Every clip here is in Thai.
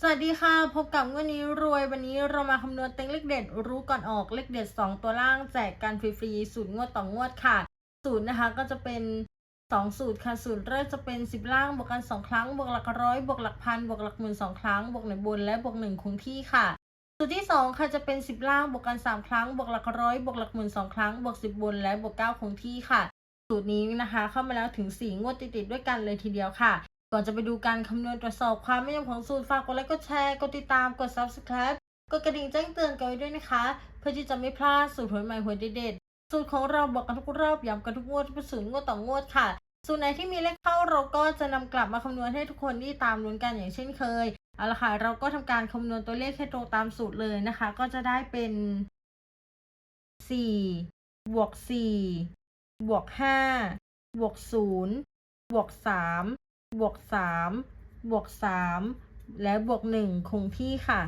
สวัสดีค่ะ พบกับวันนี้รวยวันนี้เรามาคำนวณเต็งเลขเด็ด รู้ก่อนออกเลขเด็ด 2 ตัวล่างแจกกันฟรีๆสูตรงวดต่องวดค่ะ สูตรนะคะก็จะเป็น 2 สูตรค่ะสูตรแรกจะเป็น 10 ล่างบวกกัน 2 ครั้งบวกหลักร้อยบวกหลักพันบวกหลักหมื่นสองครั้งบวกหนึ่งบนและบวกหนึ่งคงที่ค่ะ สูตรที่ 2 ค่ะจะเป็น 10 ล่างบวกกัน 3 ครั้งบวกหลักร้อยบวกหลักหมื่นสองครั้งบวก10บนและบวก9คงที่ค่ะ สูตรนี้นะคะ เข้ามาแล้วถึง 4 งวดติดๆด้วยกันเลยทีเดียวค่ะ ก่อนจะไปดูการคำนวณตรวจสอบความไม่ยอมของสูตรฝากกดไลค์กดแชร์กดติดตามกด subscribe กดกระดิ่งแจ้งเตือนกันไว้ด้วยนะคะ เพื่อที่จะไม่พลาดสูตรใหม่หวยเด็ดๆสูตรของเราบอกกันทุกรอบย้ำกันทุกงวดเป็นสูตรงวดต่องวดค่ะ สูตรไหนที่มีเลขเข้าเราก็จะนำกลับมาคำนวณให้ทุกคนที่ตามลุ้นกันอย่างเช่นเคยเอาละค่ะเราก็ทำการคำนวณตัวเลขให้ตรงตามสูตรเลยนะคะ ก็จะได้เป็น4บวก4บวก5บวก0บวก3 บวก3บวก3และบวก1คงที่ค่ะ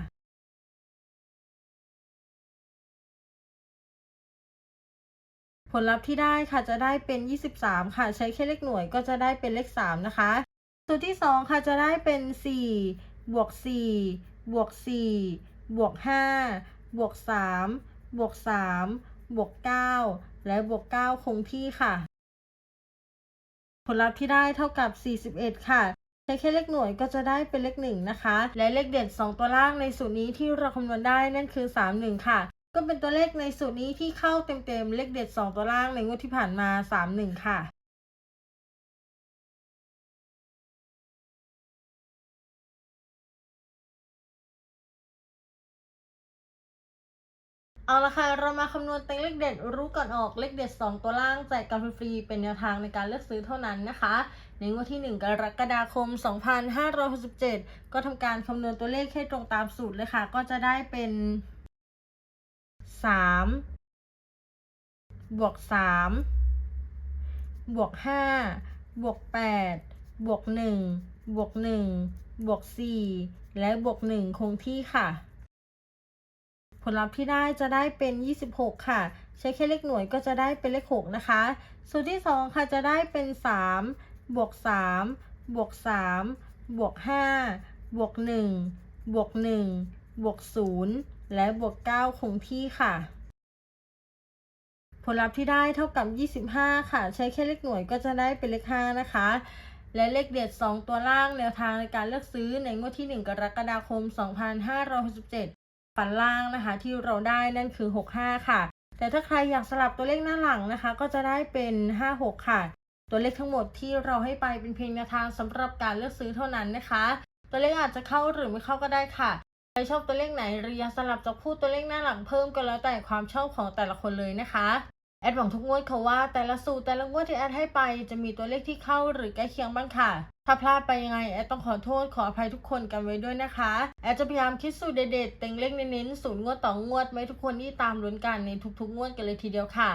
ผลลัพธ์ที่ได้ค่ะจะได้เป็น 23 ค่ะ ใช้แค่เลขหน่วยก็จะได้เป็นเลข 3 นะคะ สูตรที่ 2 ค่ะจะได้เป็น 4 บวก 4 บวก 4 บวก 5 บวก 3 บวก 3 บวก 9 และบวก 9 คงที่ค่ะ ผลลัพธ์ที่ได้เท่ากับ 41 ค่ะใช้แค่เลขหน่วยก็จะได้เป็นเลข1นะคะ และเลขเด็ด2ตัวล่างในสูตรนี้ที่เราคำนวณได้นั่นคือ 31 ค่ะ ก็เป็นตัวเลขในสูตรนี้ที่เข้าเต็มๆเลขเด็ด2ตัวล่างในงวดที่ผ่านมา 31 ค่ะ เอาละค่ะเรามาคำนวณเต็งเลขเด็ดรู้ก่อนออกเลขเด็ด 2 ตัวล่างแจกกันฟรีเป็นแนวทางในการเลือกซื้อเท่านั้นนะคะ ในงวดที่ 1 กรกฎาคม 2567 ก็ทำการคำนวณตัวเลขให้ตรงตามสูตรเลยค่ะ ก็จะได้เป็น 3 บวก 3 บวก 5 บวก 8 บวก 1 บวก 1 บวก 4 และบวก 1 คงที่ค่ะ ลลัพธ์ที่ได้จะได้เป็น 26 ค่ะ ใช้แค่เลขหน่วยก็จะได้เป็นเลข 6 นะคะ สูตรที่ 2 ค่ะจะได้เป็น 3 บวก 3 บวก 3 บวก 5 บวก 1 บวก 1 บวก 0 และบวก 9 คงที่ค่ะ ผลลัพธ์ที่ได้เท่ากับ 25 ค่ะ ใช้แค่เลขหน่วยก็จะได้เป็นเลข 5 นะคะและเลขเด็ด 2 ตัวล่างแนวทางในการเลือกซื้อในงวดที่ 1 กรกฎาคม 2567 ฝันล่างนะคะ ที่เราได้นั่นคือ 65 ค่ะ แต่ถ้าใครอยากสลับตัวเลขหน้าหลังนะคะ ก็จะได้เป็น 56 ค่ะ ตัวเลขทั้งหมดที่เราให้ไปเป็นเพียงแนวทางสำหรับการเลือกซื้อเท่านั้นนะคะ ตัวเลขอาจจะเข้าหรือไม่เข้าก็ได้ค่ะใครชอบตัวเลขไหนหรืออยากสลับจะพูดตัวเลขหน้าหลังเพิ่มก็แล้วแต่ความชอบของแต่ละคนเลยนะคะ ดหวังทุกงวดค่ะว่าแต่ละสูตรแต่ละงวดที่แอดให้ไปจะมีตัวเลขที่เข้าหรือใกล้เคียงบ้างค่ะ ถ้าพลาดไปยังไง แอดต้องขอโทษขออภัยทุกคนกันไว้ด้วยนะคะ แอดจะพยายามคิดสูตรเด็ดๆเต็งเลขเน้นๆสูตรงวดต่องวดไว้ทุกคนที่ตามลุ้นกันในทุกๆ งวดกันเลยทีเดียวค่ะ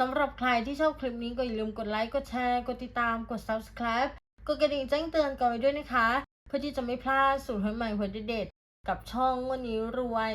สำหรับใครที่ชอบคลิปนี้ก็อย่าลืมกดไลค์กดแชร์กดติดตามกด subscribe กดกระดิ่งแจ้งเตือนกันไว้ด้วยนะคะ เพื่อที่จะไม่พลาดสูตรหวยใหม่หวยเด็ดๆกับช่องวันนี้รวย